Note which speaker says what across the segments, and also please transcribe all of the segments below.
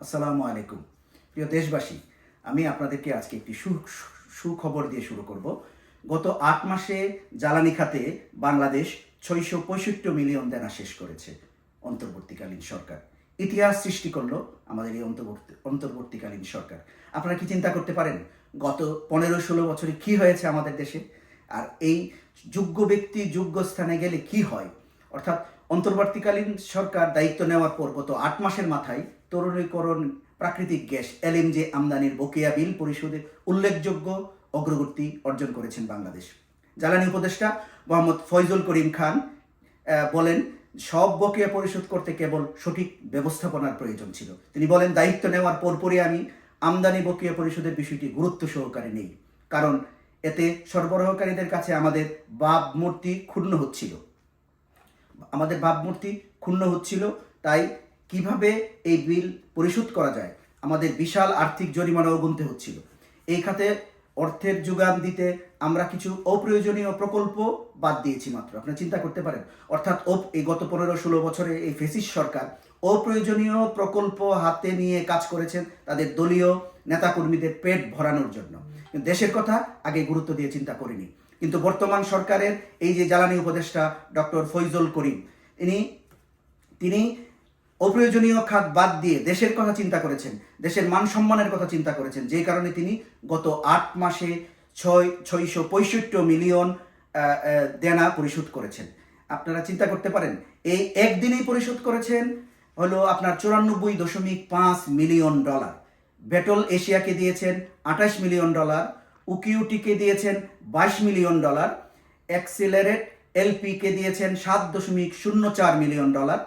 Speaker 1: আসসালামু আলাইকুম। প্রিয় দেশবাসী, আমি আপনাদেরকে আজকে একটি সুখবর দিয়ে শুরু করব। গত আট মাসে জ্বালানি খাতে বাংলাদেশ ছয়শো পঁয়ষট্টি মিলিয়ন দেনা শেষ করেছে অন্তর্বর্তীকালীন সরকার। ইতিহাস সৃষ্টি করল আমাদের এই অন্তর্বর্তী, অন্তর্বর্তীকালীন সরকার। আপনারা কি চিন্তা করতে পারেন, গত পনেরো ষোলো বছরে কি হয়েছে আমাদের দেশে? আর এই যোগ্য ব্যক্তি যোগ্য স্থানে গেলে কি হয়? অর্থাৎ অন্তর্বর্তীকালীন সরকার দায়িত্ব নেওয়ার পর গত আট মাসের মাথায় তরুণীকরণ প্রাকৃতিক গ্যাস এলএমজে আমদানির বকেয়া বিল পরিশোধে উল্লেখযোগ্য অগ্রগতি অর্জন করেছেন বাংলাদেশ। জ্বালানি উপদেষ্টা মোহাম্মদ ফয়জুল করিম খান বলেন, সব বকেয়া পরিশোধ করতে কেবল সঠিক ব্যবস্থাপনার প্রয়োজন ছিল। তিনি বলেন, দায়িত্ব নেওয়ার পরপরই আমি আমদানি বকেয়া পরিশোধের বিষয়টি গুরুত্ব সহকারে নেই। কারণ, এতে সরবরাহকারীদের কাছে আমাদের বাপ মূর্তি ক্ষুণ্ণ হচ্ছিল। আমাদের ভাবমূর্তি ক্ষুণ্ণ হচ্ছিল, তাই কীভাবে এই বিল পরিশোধ করা যায়? আমাদের বিশাল আর্থিক জরিমানাও গুনতে হচ্ছিল। এই খাতে অর্থের যোগান দিতে আমরা কিছু অপ্রয়োজনীয় প্রকল্প বাদ দিয়েছি মাত্র। আপনারা চিন্তা করতে পারেন। অর্থাৎ অপ- এই গত পনেরো ষোলো বছরে এই ফেসিস সরকার অপ্রয়োজনীয় প্রকল্প হাতে নিয়ে কাজ করেছেন তাদের দলীয় নেতাকর্মীদের পেট ভরানোর জন্য। দেশের কথা আগে গুরুত্ব দিয়ে চিন্তা করিনি। কিন্তু বর্তমান সরকারের এই যে জ্বালানি উপদেষ্টা ডক্টর ফৈজল করিম, ইনি, তিনি অপ্রয়োজনীয় খাত বাদ দিয়ে দেশের কথা চিন্তা করেছেন, দেশের মান সম্মানের কথা চিন্তা করেছেন যে কারণে তিনি গত আট মাসে ছয়, ছয়শো পঁয়ষট্টি মিলিয়ন দেনা পরিশোধ করেছেন। আপনারা চিন্তা করতে পারেন, এই একদিনেই পরিশোধ করেছেন হলো আপনার চুরানব্বই দশমিক পাঁচ মিলিয়ন ডলার। বেটল এশিয়াকে দিয়েছেন আঠাশ মিলিয়ন ডলার উকিউটিকে দিয়েছেন বাইশ মিলিয়ন ডলার, অ্যাক্সিলারেট এলপিকে দিয়েছেন সাত দশমিক শূন্য চার মিলিয়ন ডলার,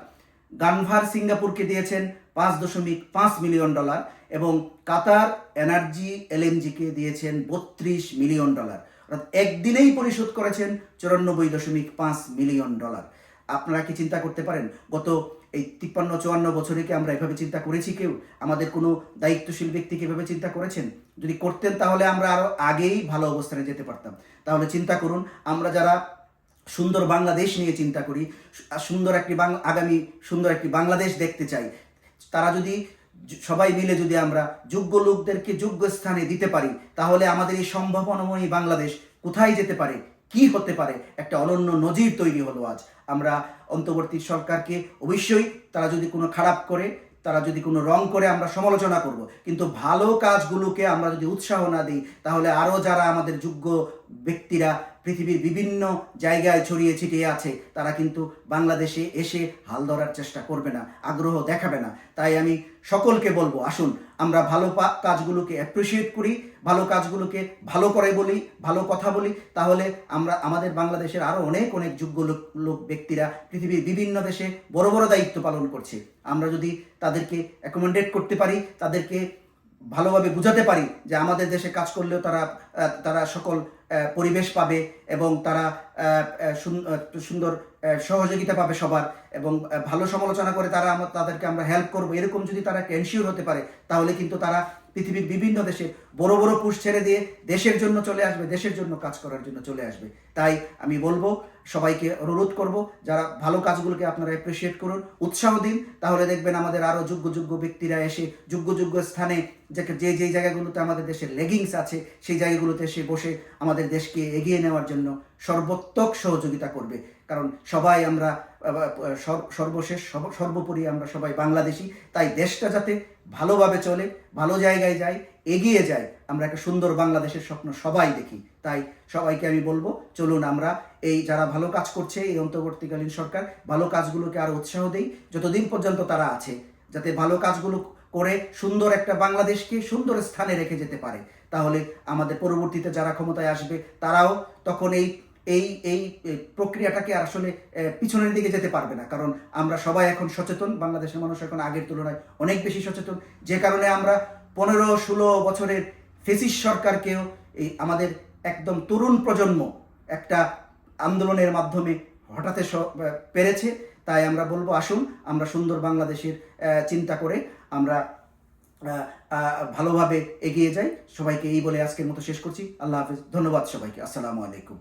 Speaker 1: গানভার সিঙ্গাপুরকে দিয়েছেন পাঁচ দশমিক পাঁচ মিলিয়ন ডলার এবং কাতার এনার্জি এলএনজিকে দিয়েছেন বত্রিশ মিলিয়ন ডলার। অর্থাৎ একদিনেই পরিশোধ করেছেন চুরানব্বই দশমিক পাঁচ মিলিয়ন ডলার। আপনারা কি চিন্তা করতে পারেন? গত এই তিপ্পান্ন, চুয়ান্ন বছরে কি আমরা এভাবে চিন্তা করেছি কেউ? আমাদের কোনো দায়িত্বশীল ব্যক্তি কি এভাবে চিন্তা করেছেন? যদি করতেন তাহলে আমরা আরও আগেই ভালো অবস্থানে যেতে পারতাম। তাহলে চিন্তা করুন, আমরা যারা সুন্দর বাংলাদেশ নিয়ে চিন্তা করি সুন্দর একটি আগামী সুন্দর একটি বাংলাদেশ দেখতে চাই, তারা যদি সবাই মিলে যদি আমরা যোগ্য লোকদেরকে যোগ্য স্থানে দিতে পারি, তাহলে আমাদের এই সম্ভাবনাময়ী বাংলাদেশ কোথায় যেতে পারে? কি হতে পারে? একটা অনন্য নজির তৈরি হলো আজ। আমরা অন্তর্বর্তী সরকারকে অবশ্যই তারা যদি কোনো খারাপ করে, তারা যদি কোনো রং করে, আমরা সমালোচনা করব। কিন্তু ভালো কাজগুলোকে আমরা যদি উৎসাহ না দিই, তাহলে আরও যারা আমাদের যোগ্য ব্যক্তিরা পৃথিবীর বিভিন্ন জায়গায় ছড়িয়ে ছিটিয়ে আছে, তারা কিন্তু বাংলাদেশে এসে হাল ধরার চেষ্টা করবে না, আগ্রহ দেখাবে না। তাই আমি সকলকে বলব, আসুন, আমরা ভালো কাজগুলোকে অ্যাপ্রিসিয়েট করি, ভালো কাজগুলোকে ভালো করে বলি, ভালো কথা বলি, তাহলে আমরা, আমাদের বাংলাদেশের আরও অনেক অনেক যোগ্য লোক লোক ব্যক্তিরা পৃথিবীর বিভিন্ন দেশে বড় বড় দায়িত্ব পালন করছে। আমরা যদি তাদেরকে অ্যাকোমোডেট করতে পারি, তাদেরকে ভালোভাবে বুঝাতে পারি যে আমাদের দেশে কাজ করলেও তারা তারা সকল পরিবেশ পাবে এবং তারা সুন্দর সহযোগিতা পাবে সবার এবং ভালো সমালোচনা করে তারা আমরা তাদেরকে আমরা হেল্প করব। এরকম যদি তারা এনশিওর হতে পারে, তাহলে কিন্তু তারা পৃথিবীর বিভিন্ন দেশে বড় বড় পুষ ছেড়ে দিয়ে দেশের জন্য চলে আসবে, দেশের জন্য কাজ করার জন্য চলে আসবে। তাই আমি বলব, সবাইকে অনুরোধ করব, যারা ভালো কাজগুলোকে আপনারা অ্যাপ্রিসিয়েট করুন, উৎসাহ দিন। তাহলে দেখবেন আমাদের আরও যোগ্য যোগ্য ব্যক্তিরা এসে যোগ্য যোগ্য স্থানে যে যে জায়গাগুলোতে আমাদের দেশের লেগিংস আছে, সেই জায়গাগুলোতে সে বসে আমাদের দেশকে এগিয়ে নেওয়ার জন্য সর্বোত্তক সহযোগিতা করবে। কারণ সবাই আমরা সর্বশেষ সর্বোপরি আমরা সবাই বাংলাদেশি, তাই দেশটা যাতে ভালোভাবে চলে, ভালো জায়গায় যায়, এগিয়ে যায়, আমরা একটা সুন্দর বাংলাদেশের স্বপ্ন সবাই দেখি। তাই সবাইকে আমি বলব, চলুন আমরা এই যারা ভালো কাজ করছে, এই অন্তর্বর্তীকালীন সরকার, ভালো কাজগুলোকে আরও উৎসাহ দেই, যতদিন পর্যন্ত তারা আছে, যাতে ভালো কাজগুলো করে সুন্দর একটা বাংলাদেশকে সুন্দর স্থানে রেখে যেতে পারে। তাহলে আমাদের পরবর্তীতে যারা ক্ষমতায় আসবে, তারাও তখন এই এই এই প্রক্রিয়াটাকে আসলে পিছনের দিকে যেতে পারবে না। কারণ আমরা সবাই এখন সচেতন, বাংলাদেশের মানুষ এখন আগের তুলনায় অনেক বেশি সচেতন। যে কারণে আমরা পনেরো, ষোলো বছরের ফেসিস সরকারকেও এই আমাদের একদম তরুণ প্রজন্ম একটা আন্দোলনের মাধ্যমে হঠাতে পেরেছে। তাই আমরা বলব, আসুন, আমরা সুন্দর বাংলাদেশের চিন্তা করে আমরা ভালোভাবে এগিয়ে যাই। সবাইকে এই বলে আজকের মতো শেষ করছি। আল্লাহ হাফিজ। ধন্যবাদ সবাইকে। আসসালামু আলাইকুম।